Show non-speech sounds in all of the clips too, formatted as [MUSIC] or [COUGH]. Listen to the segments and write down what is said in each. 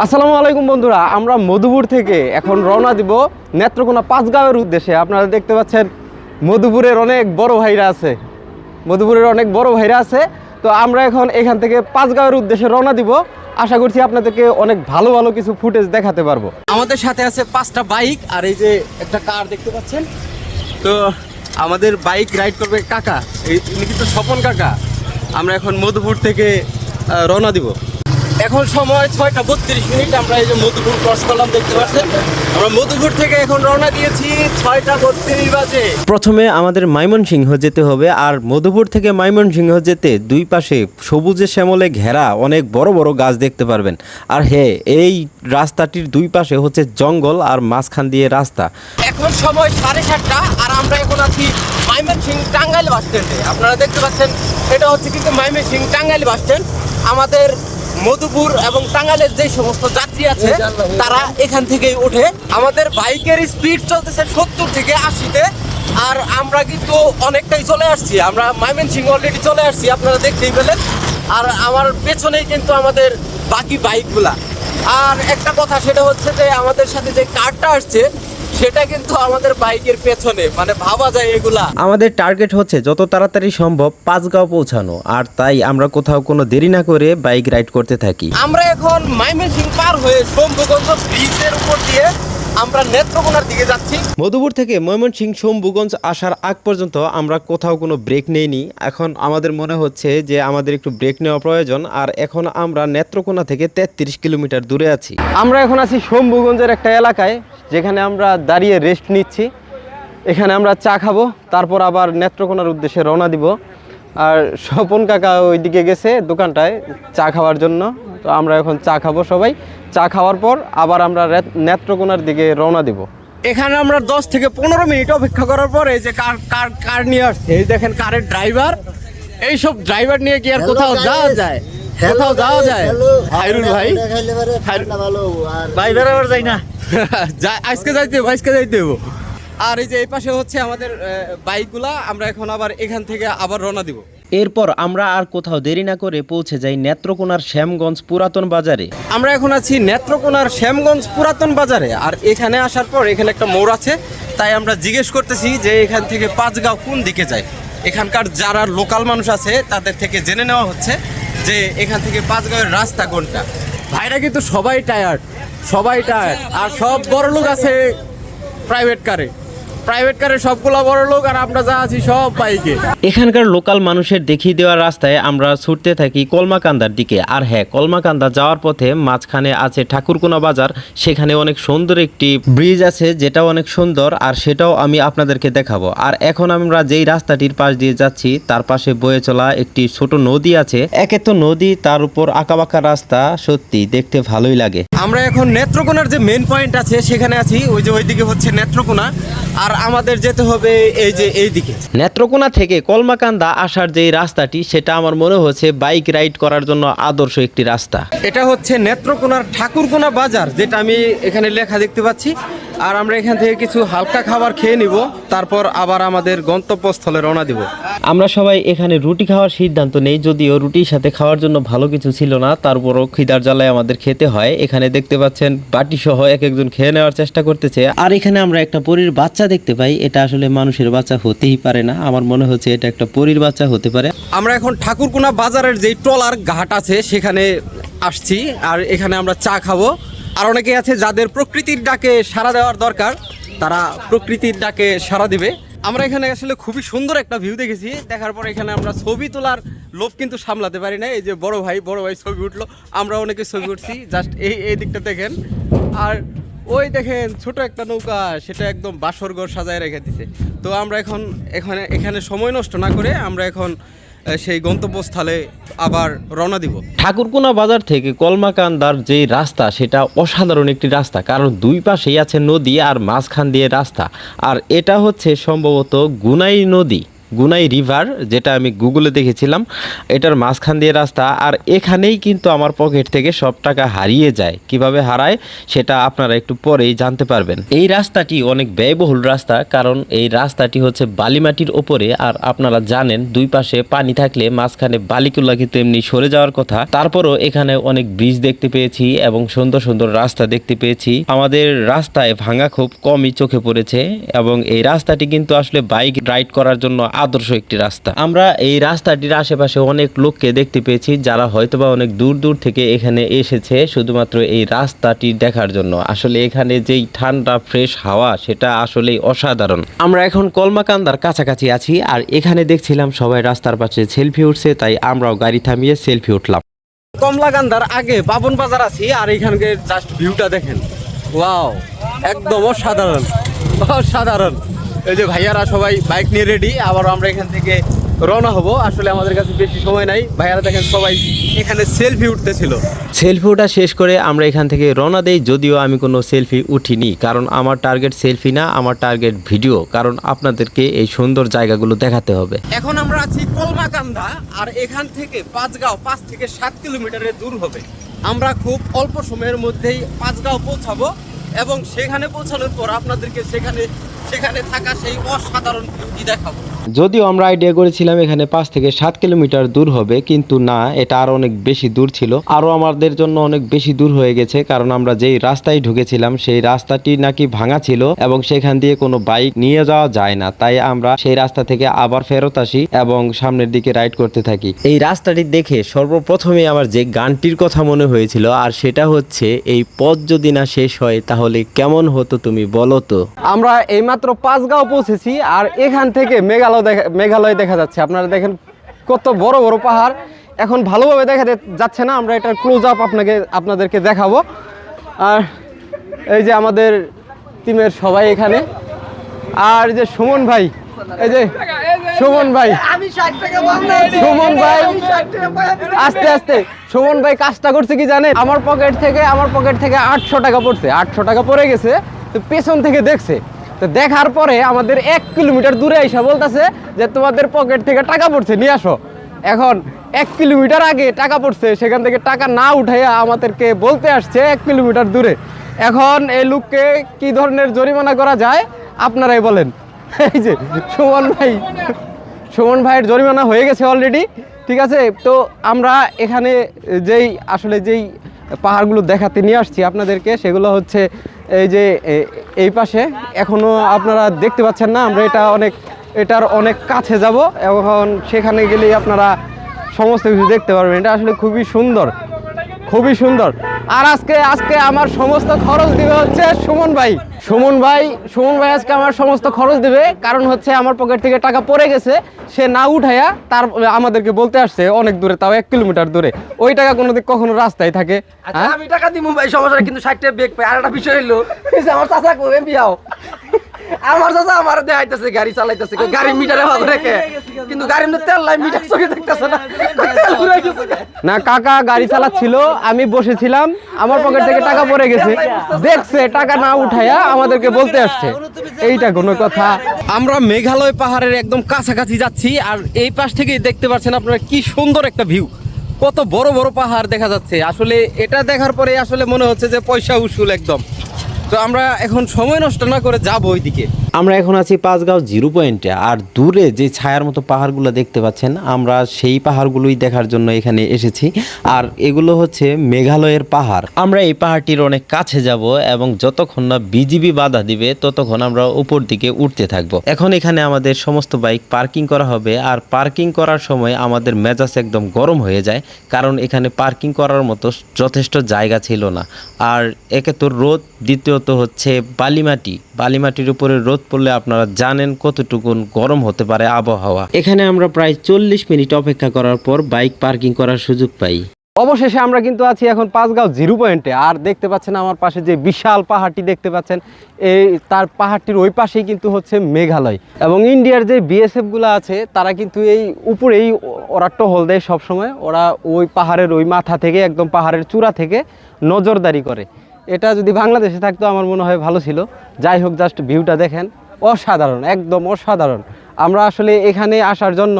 আসসালামু আলাইকুম বন্ধুরা, আমরা মধুপুর থেকে এখন রওনা দিব নেত্রকোনা পাঁচগাঁওয়ের উদ্দেশ্যে। আপনারা দেখতে পাচ্ছেন মধুপুরের অনেক বড় ভাইরা আছে। মধুপুরের অনেক বড় ভাইরা আছে। তো আমরা এখন এখান থেকে পাঁচ পাঁচগাঁওয়ের উদ্দেশ্যে রওনা দিব। আশা করছি আপনাদেরকে অনেক ভালো ভালো কিছু ফুটেজ দেখাতে পারব। আমাদের সাথে আছে পাঁচটা বাইক আর এই যে একটা কার দেখতে পাচ্ছেন। তো আমাদের বাইক রাইড করবে কাকা। এই কিন্তু স্বপন কাকা। আমরা এখন মধুপুর থেকে রওনা দিব। এখন সময় ছয়টা বত্রিশ মিনিট। আমরা এই যে মধুপুর ক্রস করলাম দেখতে পাচ্ছেন? আমরা মধুপুর থেকে এখন রওনা দিয়েছি ছয়টা বত্রিশ বাজে। প্রথমে আমাদের ময়মনসিংহ যেতে হবে আর মধুপুর থেকে ময়মনসিংহ যেতে দুই পাশে সবুজে শ্যামলে ঘেরা অনেক বড় বড় গাছ দেখতে পারবেন। আর হ্যাঁ এই রাস্তাটির দুই পাশে হচ্ছে জঙ্গল আর মাঝখান দিয়ে রাস্তা। এখন সময় সাড়ে সাতটা আর আমরা এখন আছি মাইমেনসিং টাঙ্গাইল বাস স্ট্যান্ডে। আপনারা দেখতে পাচ্ছেন এটা হচ্ছে কিন্তু মাইমেনসিং টাঙ্গাইল বাস স্ট্যান্ড। আমাদের মধুপুর এবং টাঙ্গালের যে সমস্ত যাত্রী আছে তারা এখান থেকেই ওঠে। আমাদের বাইকের স্পিড চলতেছে সত্তর থেকে আশিতে। আর আমরা কিন্তু অনেকটাই চলে আসছি। আমরা মাইমেনসিং অলরেডি চলে আসছি আপনারা দেখতেই পেলেন। আর আমার পেছনেই কিন্তু আমাদের বাকি বাইকগুলা। আর একটা কথা সেটা হচ্ছে যে আমাদের সাথে যে কারটা আসছে সেটা কিন্তু আমাদের বাইকের পেছনে মানে ভাবা যায় এগুলা। আমাদের টার্গেট হচ্ছে যত তাড়াতাড়ি সম্ভব পাঁচগাঁও পৌঁছানো আর তাই আমরা কোথাও কোনো দেরি না করে বাইক রাইড করতে থাকি। আমরা এখন মাইমেনসিং পার হয়ে শম্ভুগঞ্জ ব্রিজের উপর দিয়ে আমরা নেত্রকোনার দিকে যাচ্ছি। মধুপুর থেকে ময়মনসিংহ শম্ভুগঞ্জ আসার আগ পর্যন্ত আমরা কোথাও কোনো ব্রেক নেইনি। এখন আমাদের মনে হচ্ছে যে আমাদের একটু ব্রেক নেওয়া প্রয়োজন আর এখন আমরা নেত্রকোনা থেকে তেত্রিশ কিলোমিটার দূরে আছি। আমরা এখন আছি শম্ভুগঞ্জের একটা এলাকায় যেখানে আমরা দাঁড়িয়ে রেস্ট নিচ্ছি। এখানে আমরা চা খাব তারপর আবার নেত্রকোনার উদ্দেশ্যে রওনা দিব। আর স্বপন কাকা ওইদিকে গেছে দোকানটায় চা খাওয়ার জন্য। তো আমরা এখন চা খাব সবাই। চা খাওয়ার পর আবার আমরা নেত্রকোনার দিকে রওনা দিব। এখানে আমরা দশ থেকে পনেরো মিনিট অপেক্ষা করার পরে যে কার কার কার নিয়ে আসছে। এই দেখেন কারের ড্রাইভার এইসব ড্রাইভার নিয়ে কি আর কোথাও যাওয়া যায়? কোথাও যাওয়া যায়। হাইরুল ভাই। ভাই বেরোবার যাই না। আজকে যাইতে হইব, আজকে যাইতে হইব। আর এই যে এই পাশে হচ্ছে আমাদের বাইকগুলা আমরা এখন আবার এখান থেকে আবার রওনা দিব। এরপর আমরা আর কোথাও দেরি না করে পৌঁছে যাই নেত্রকোনার শ্যামগঞ্জ পুরাতন বাজারে। আমরা এখন আছি নেত্রকোনার শ্যামগঞ্জ পুরাতন বাজারে। আর এখানে আসার পর এখানে একটা মোড় আছে। তাই আমরা জিজ্ঞেস করতেছি যে এখান থেকে পাঁচগাঁও কোন দিকে যায়? এখানকার যারা লোকাল মানুষ আছে তাদের থেকে জেনে নেওয়া হচ্ছে। যে এখান থেকে পাঁচগাঁওয়ের রাস্তা কোনটা? ভাইরা কিন্তু সবাই টায়ার্ড সবাই টায়ার্ড আর সব বড় লোক আছে প্রাইভেট কারে প্রাইভেট কারে সবগুলো বড় লোক আর আমরা যা আছি সব বাইকে এখানকার লোকাল মানুষের দেখিয়ে দেওয়া রাস্তায় আমরা ছুটতে থাকি কলমাকান্দার দিকে। আর হ্যাঁ কলমাকান্দা যাওয়ার পথে মাঝখানে আছে ঠাকুরকোনা বাজার। সেখানে অনেক সুন্দর একটি ব্রিজ আছে যেটাও অনেক সুন্দর আর সেটাও আমি আপনাদেরকে দেখাবো। আর এখন আমরা যেই রাস্তাটির পাশ দিয়ে যাচ্ছি তার পাশে বয়ে চলা একটি ছোট নদী আছে। একে তো নদী তার উপর আঁকাবাঁকা রাস্তা সত্যি দেখতে ভালোই লাগে। আমরা এখন নেত্রকোনার যে মেন পয়েন্ট আছে সেখানে আছি। ওই যে ওইদিকে হচ্ছে নেত্রকোনা। আর আমাদের যেতে হবে এই যে এই দিকে নেত্রকোনা থেকে কলমাকান্দা আসার যে রাস্তাটি সেটা আমার মনে হচ্ছে বাইক রাইড করার জন্য আদর্শ একটি রাস্তা। এটা হচ্ছে নেত্রকোনার ঠাকুরকোনা বাজার যেটা আমি এখানে লেখা দেখতে পাচ্ছি। আর আমরা এখান থেকে কিছু হালকা খাবার খেয়ে নিব তারপর আবার আমাদের গন্তব্যস্থলে রওনা দিব। আমরা সবাই এখানে রুটি খাওয়ার সিদ্ধান্ত নেই যদিও রুটির সাথে খাওয়ার জন্য ভালো কিছু ছিল না তারপরও খিদার জ্বালায় আমাদের খেতে হয়। এখানে দেখতে পাচ্ছেন বাটি সহ এক একজন খেয়ে নেওয়ার চেষ্টা করতেছে। আর এখানে আমরা একটা পরীর বাচ্চা দেখতে পাই এটা আসলে মানুষের বাচ্চা হতেই পারে না। আমার মনে হচ্ছে এটা একটা পরীর বাচ্চা হতে পারে। আমরা এখন ঠাকুরকোনা বাজারের যেই ট্রলার ঘাট আছে সেখানে আসছি আর এখানে আমরা চা খাব। আর অনেকে আছে যাদের প্রকৃতির ডাকে সাড়া দেওয়ার দরকার, তারা প্রকৃতির ডাকে সাড়া দিবে। আমরা এখানে আসলে খুবই সুন্দর একটা ভিউ দেখেছি। দেখার পর এখানে আমরা ছবি তোলার লোভ কিন্তু সামলাতে পারি না এই যে বড় ভাই বড় ভাই ছবি উঠল। আমরা অনেকে ছবি উঠছি জাস্ট এই এই দিকটা দেখেন। আর ওই দেখেন ছোট একটা নৌকা, সেটা একদম বাসরঘর সাজায় রেখে দিছে। তো আমরা এখন, এখানে এখানে সময় নষ্ট না করে আমরা এখন সেই গন্তব্যস্থলে আবার রওনা দিব। ঠাকুরকোনা বাজার থেকে কলমাকান্দার যে রাস্তা, সেটা অসাধারণ একটি রাস্তা। কারণ দুই পাশেই আছে নদী আর মাঝখান দিয়ে রাস্তা। আর এটা হচ্ছে সম্ভবত গুনাই নদী। গুনাই রিভার, যেটা আমি গুগলে দেখেছিলাম, এটার মাঝখান দিয়ে রাস্তা, আর এখানেই কিন্তু আমার পকেট থেকে সব টাকা হারিয়ে যায়। কীভাবে হারায়, সেটা আপনারা একটু পরেই জানতে পারবেন। এই রাস্তাটি অনেক ব্যয়বহুল রাস্তা, কারণ এই রাস্তাটি হচ্ছে বালিমাটির ওপরে, আর আপনারা জানেন, দুই পাশে পানি থাকলে মাঝখানে বালিকুল্লা কিন্তু এমনি সরে যাওয়ার কথা। তারপরও এখানে অনেক ব্রিজ দেখতে পেয়েছি, এবং সুন্দর সুন্দর রাস্তা দেখতে পেয়েছি। আমাদের রাস্তায় ভাঙা খুব কমই চোখে পড়েছে, এবং এই রাস্তাটি কিন্তু আসলে বাইক রাইড করার জন্য আদর্শ একটি রাস্তা। আমরা এই রাস্তাটির আশেপাশে অনেক লোককে দেখতে পেয়েছি, যারা হয়তোবা অনেক দূর দূর থেকে এখানে এসেছে, শুধুমাত্র এই রাস্তাটি দেখার জন্য। আসলে এখানে যেই ঠান্ডা, ফ্রেশ হাওয়া, সেটা আসলেই অসাধারণ। আমরা এখন কলমাকান্দার কাছাকাছি আছি, আর এখানে দেখছিলাম সবাই রাস্তার পাশে সেলফি উঠছে, তাই আমরাও গাড়ি থামিয়ে সেলফি উঠলাম। কমলাকান্দার আগে বাবন বাজার আছি, আর এখানকার জাস্ট ভিউটা দেখেন। ওয়াও, একদম অসাধারণ অসাধারণ। এই যে ভাইয়ারা সবাই বাইক নিয়ে রেডি আবার আমরা এখান থেকে রওনা হব। আসলে আমাদের কাছে বেশি সময় নাই। ভাইয়ারা দেখেন সবাই এখানে সেলফি উঠতেছিল। সেলফি ওঠা শেষ করে আমরা এখান থেকে রওনা দেই যদিও আমি কোনো সেলফি উঠিনি কারণ আমার টার্গেট সেলফি না আমার টার্গেট ভিডিও কারণ আপনাদেরকে এই সুন্দর জায়গাগুলো দেখাতে হবে। এখন আমরা আছি কলমাকান্দা আর এখান থেকে পাঁচগাঁও পাঁচ থেকে সাত কিলোমিটারের দূর হবে। আমরা খুব অল্প সময়ের মধ্যেই পাঁচগাঁও পৌঁছাবো। এবং সেখানে পৌঁছানোর পর আপনাদেরকে সেখানে সেখানে থাকা সেই অসাধারণ ভিউটি দেখাবো। যদিও আমরা আইডিয়া করেছিলাম এখানে পাঁচ থেকে সাত কিলোমিটার দূর হবে, কিন্তু না, এটা আরও অনেক বেশি দূর ছিল। আরও আমাদের জন্য অনেক বেশি দূর হয়ে গেছে, কারণ আমরা যেই রাস্তায় ঢুকেছিলাম, সেই রাস্তাটি নাকি ভাঙা ছিল এবং সেখান দিয়ে কোনো বাইক নিয়ে যাওয়া যায় না। তাই আমরা সেই রাস্তা থেকে আবার ফেরত আসি এবং সামনের দিকে রাইড করতে থাকি। এই রাস্তাটি দেখে সর্বপ্রথমে আমার যে গানটির কথা মনে হয়েছিল, আর সেটা হচ্ছে, এই পথ যদি না শেষ হয়, তাহলে কেমন হতো তুমি বলো তো? আমরা এইমাত্র পাঁচগাঁও পৌঁছেছি, আর এখান থেকে মেঘালয় দেখা মেঘালয় দেখা যাচ্ছে। আপনারা দেখেন কত বড় বড় পাহাড়। এখন ভালোভাবে দেখা যাচ্ছে না, আমরা এটার ক্লোজ আপ আপনাকে আপনাদেরকে দেখাবো। আর এই যে আমাদের টিমের সবাই এখানে। আর যে সুমন ভাই, এই যে সুমন ভাই। সুমন ভাই, আস্তে আস্তে। সুমন ভাই কাজটা করছে কি জানেন? আমার পকেট থেকে আমার পকেট থেকে আটশো টাকা পড়ছে। আটশো টাকা পড়ে গেছে। তো পেছন থেকে দেখছে। তো দেখার পরে আমাদের এক কিলোমিটার দূরে এসে বলতেছে যে তোমাদের পকেট থেকে টাকা পড়ছে, নিয়ে আসো। এখন এক কিলোমিটার আগে টাকা পড়ছে, সেখান থেকে টাকা না উঠাইয়া আমাদেরকে বলতে আসছে এক কিলোমিটার দূরে। এখন এই লোককে কি ধরনের জরিমানা করা যায়? আপনারাই বলেন। [LAUGHS] এই যে সুমন ভাই, সুমন ভাইয়ের জরিমানা হয়ে গেছে অলরেডি ঠিক আছে? তো আমরা এখানে যেই, আসলে যেই পাহাড়গুলো দেখাতে নিয়ে আসছি আপনাদেরকে, সেগুলো হচ্ছে এই যে এই পাশে এখনও আপনারা দেখতে পাচ্ছেন না, আমরা এটা অনেক, এটার অনেক কাছে যাব, এখন সেখানে গেলেই আপনারা সমস্ত কিছু দেখতে পারবেন। এটা আসলে খুবই সুন্দর। খুবই সুন্দর। আর আজকে আজকে আমার সমস্ত খরচ দিবে হচ্ছে সুমন ভাই। সুমন ভাই সুমন ভাই আজকে আমার সমস্ত খরচ দিবে কারণ হচ্ছে আমার পকেট থেকে টাকা পড়ে গেছে। সে না উঠাইয়া তার আমাদেরকে বলতে আসছে অনেক দূরে তাও এক কিলোমিটার দূরে। ওই টাকা কোনো দিক কখনো রাস্তায় থাকে আচ্ছা হ্যাঁ? আমি টাকা দিব ভাই সমস্যা কিন্তু ষাট টাকা বেগ পাই। আর একটা বিষয় যে আমার চাচা করে বিয়াও। আমার চাচা আমার দেখাইতেছে গাড়ি চালাইতেছে গাড়ি মিটারে ভাগ রেখে। কিন্তু গাড়ির মধ্যে তেল নাই মিটার চোখে দেখতেছে না। তেল ঘুরে গেছে। না কাকা গাড়ি চালাচ্ছিল আমি বসেছিলাম আমার পকেট থেকে টাকা পড়ে গেছে। দেখছে টাকা না উঠাইয়া আমাদেরকে বলতে আসছে। এইটা কোনো কথা। আমরা মেঘালয় পাহাড়ের একদম কাছাকাছি যাচ্ছি আর এই পাশ থেকেই দেখতে পাচ্ছেন আপনারা কি সুন্দর একটা ভিউ। কত বড় বড় পাহাড় দেখা যাচ্ছে। আসলে এটা দেখার পরে আসলে মনে হচ্ছে যে পয়সা উসুল একদম। তো আমরা এখন সময় নষ্ট না করে যাব ওইদিকে। আমরা এখন আছি পাঁচগাঁও জিরো পয়েন্টে, আর দূরে যে ছায়ার মতো পাহাড়গুলো দেখতে পাচ্ছেন, আমরা সেই পাহাড়গুলোই দেখার জন্য এখানে এসেছি। আর এগুলো হচ্ছে মেঘালয়ের পাহাড়। আমরা এই পাহাড়টির অনেক কাছে যাব এবং যতক্ষণ না বিজিবি বাধা দিবে, ততক্ষণ আমরা উপর দিকে উঠতে থাকব। এখন এখানে আমাদের সমস্ত বাইক পার্কিং করা হবে, আর পার্কিং করার সময় আমাদের মেজাজ একদম গরম হয়ে যায়, কারণ এখানে পার্কিং করার মতো যথেষ্ট জায়গা ছিল না। আর একে তো রোদ, দ্বিতীয়ত হচ্ছে বালিমাটি। বালিমাটির উপরে রোদ পড়লে আপনারা জানেন কতটুকুন গরম হতে পারে আবহাওয়া। এখানে আমরা প্রায় চল্লিশ মিনিট অপেক্ষা করার পর বাইক পার্কিং করার সুযোগ পাই। অবশেষে আমরা কিন্তু আছি এখন পাঁচগাঁও জিরো পয়েন্টে। আর দেখতে পাচ্ছেন আমার পাশে যে বিশাল পাহাড়টি দেখতে পাচ্ছেন এই তার পাহাড়টির ওই পাশেই কিন্তু হচ্ছে মেঘালয়। এবং ইন্ডিয়ার যে বিএসএফগুলো আছে তারা কিন্তু এই উপরেই ওরা টহল দেয় সবসময়। ওরা ওই পাহাড়ের ওই মাথা থেকে একদম পাহাড়ের চূড়া থেকে নজরদারি করে। এটা যদি বাংলাদেশে থাকতো, আমার মনে হয় ভালো ছিল। যাই হোক জাস্ট ভিউটা দেখেন। অসাধারণ, একদম অসাধারণ। আমরা আসলে এখানে আসার জন্য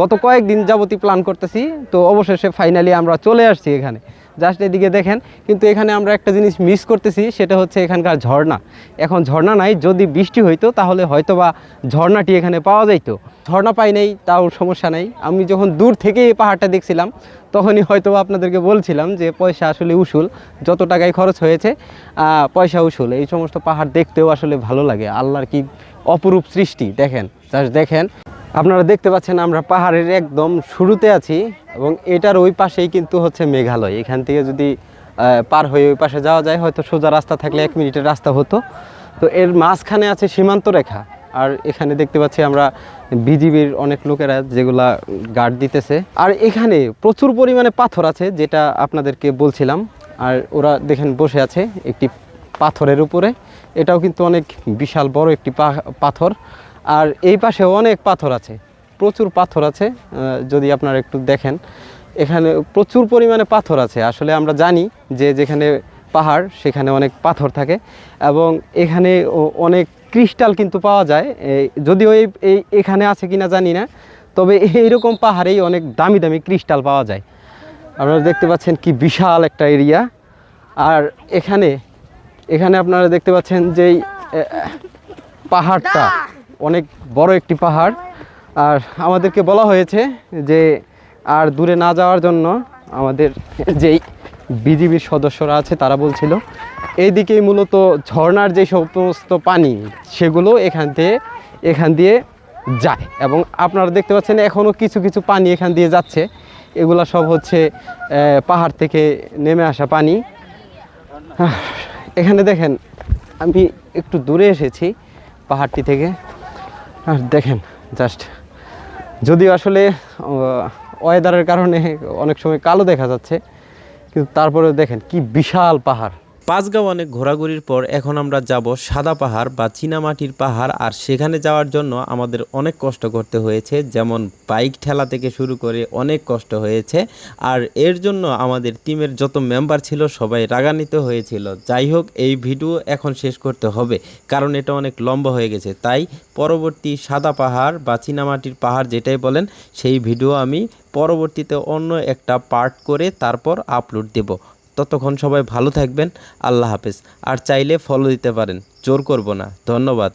গত কয়েকদিন যাবতই প্ল্যান করতেছি, তো অবশেষে ফাইনালি আমরা চলে আসছি এখানে। জাস্ট এদিকে দেখেন, কিন্তু এখানে আমরা একটা জিনিস মিস করতেছি, সেটা হচ্ছে এখানকার ঝর্ণা। এখন ঝর্ণা নাই, যদি বৃষ্টি হইতো, তাহলে হয়তোবা ঝর্ণাটি এখানে পাওয়া যাইতো। ঝর্ণা পাই নাই, তাও সমস্যা নাই। আমি যখন দূর থেকে এই পাহাড়টা দেখছিলাম, তখনই হয়তো আপনাদেরকে বলছিলাম যে পয়সা আসলে উসুল, যত টাকায় খরচ হয়েছে পয়সা উসুল। এই সমস্ত পাহাড় দেখতেও আসলে ভালো লাগে। আল্লাহর কি অপরূপ সৃষ্টি, দেখেন, জাস্ট দেখেন। আপনারা দেখতে পাচ্ছেন আমরা পাহাড়ের একদম শুরুতে আছি এবং এটার ওই পাশেই কিন্তু হচ্ছে মেঘালয়। এখান থেকে যদি পার হয়ে ওই পাশে যাওয়া যায়, হয়তো সোজা রাস্তা থাকলে এক মিনিটের রাস্তা হতো। তো এর মাঝখানে আছে সীমান্ত রেখা আর এখানে দেখতে পাচ্ছি আমরা বিজিবির অনেক লোকেরা যেগুলা গার্ড দিতেছে। আর এখানে প্রচুর পরিমাণে পাথর আছে, যেটা আপনাদেরকে বলছিলাম। আর ওরা দেখেন বসে আছে একটি পাথরের উপরে। এটাও কিন্তু অনেক বিশাল বড় একটি পাথর। আর এই পাশে অনেক পাথর আছে। প্রচুর পাথর আছে যদি আপনারা একটু দেখেন। এখানে প্রচুর পরিমাণে পাথর আছে। আসলে আমরা জানি যে যেখানে পাহাড়, সেখানে অনেক পাথর থাকে এবং এখানে অনেক ক্রিস্টাল কিন্তু পাওয়া যায়। যদিও এই- এখানে আছে কিনা জানি না, তবে [LAUGHS] এইরকম পাহাড়েই অনেক দামি দামি ক্রিস্টাল পাওয়া যায়। আপনারা দেখতে পাচ্ছেন কি বিশাল একটা এরিয়া। আর এখানে এখানে আপনারা দেখতে পাচ্ছেন যে পাহাড়টা অনেক বড় একটি পাহাড়। আর আমাদেরকে বলা হয়েছে যে আর দূরে না যাওয়ার জন্য আমাদের যেই বিজিবির সদস্যরা আছে, তারা বলছিল, এইদিকেই মূলত ঝর্নার যে সমস্ত পানি, সেগুলো এখান থেকে এখান দিয়ে যায়। এবং আপনারা দেখতে পাচ্ছেন এখনও কিছু কিছু পানি এখান দিয়ে যাচ্ছে। এগুলা সব হচ্ছে পাহাড় থেকে নেমে আসা পানি। এখানে দেখেন, আমি একটু দূরে এসেছি পাহাড়টি থেকে। আর দেখেন, জাস্ট, যদিও আসলে ওয়েদারের কারণে অনেক সময় কালো দেখা যাচ্ছে। কিন্তু তারপরে দেখেন কি বিশাল পাহাড়। পাঁচগাঁও অনেক ঘোরাঘুরির পর এখন আমরা যাব সাদা পাহাড় বা চীনামাটির পাহাড়, আর সেখানে যাওয়ার জন্য আমাদের অনেক কষ্ট করতে হয়েছে, যেমন বাইক ঠেলা থেকে শুরু করে অনেক কষ্ট হয়েছে, আর এর জন্য আমাদের টিমের যত মেম্বার ছিল সবাই রাগান্বিত হয়েছিল। যাই হোক, এই ভিডিও এখন শেষ করতে হবে, কারণ এটা অনেক লম্বা হয়ে গেছে। তাই পরবর্তী সাদা পাহাড় বা চীনামাটির পাহাড় যেটাই বলেন, সেই ভিডিও আমি পরবর্তীতে অন্য একটা পার্ট করে তারপর আপলোড দেব। ততক্ষণ সবাই ভালো থাকবেন, আল্লাহ হাফেজ। আর চাইলে ফলো দিতে পারেন। জোর করব না। ধন্যবাদ।